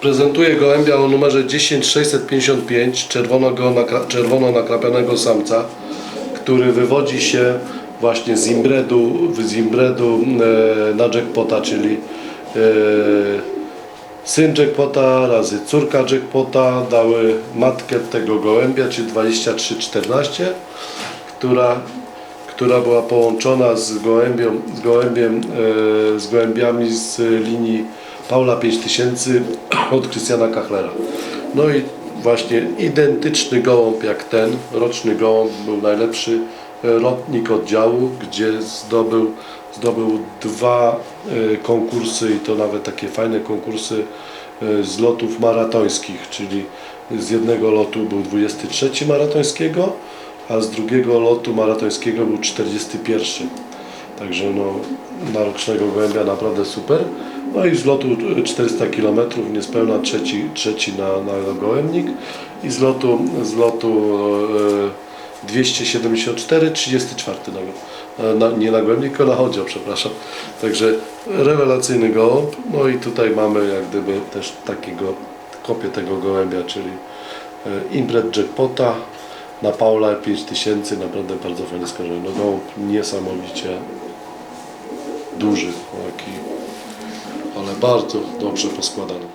Prezentuję gołębia o numerze 10655 czerwonego, czerwono nakrapianego samca, który wywodzi się właśnie z imbredu, z imbredu e, na jackpota, czyli e, syn jackpota razy córka jackpota dały matkę tego gołębia, czyli 2314, która, która była połączona z, gołębią, z, gołębiem, e, z gołębiami z linii Paula 5000 od Krystiana Kachlera. No i właśnie identyczny gołąb jak ten, roczny gołąb, był najlepszy e, lotnik oddziału, gdzie zdobył, zdobył dwa e, konkursy i to nawet takie fajne konkursy e, z lotów maratońskich, czyli z jednego lotu był 23 maratońskiego, a z drugiego lotu maratońskiego był 41. Także no, na rocznego gołębia naprawdę super. No i z lotu 400 km, niespełna trzeci, trzeci na, na gołębnik i z lotu, z lotu e, 274, 34 na, na, nie na gołębnik, tylko na chodzio, przepraszam. Także rewelacyjny gołąb. No i tutaj mamy jak gdyby też takiego, kopię tego gołębia, czyli e, Imbred Jackpota na Paula 5000, naprawdę bardzo fajnie skończony. No gołąb niesamowicie duży, taki, bardzo dobrze poskładany.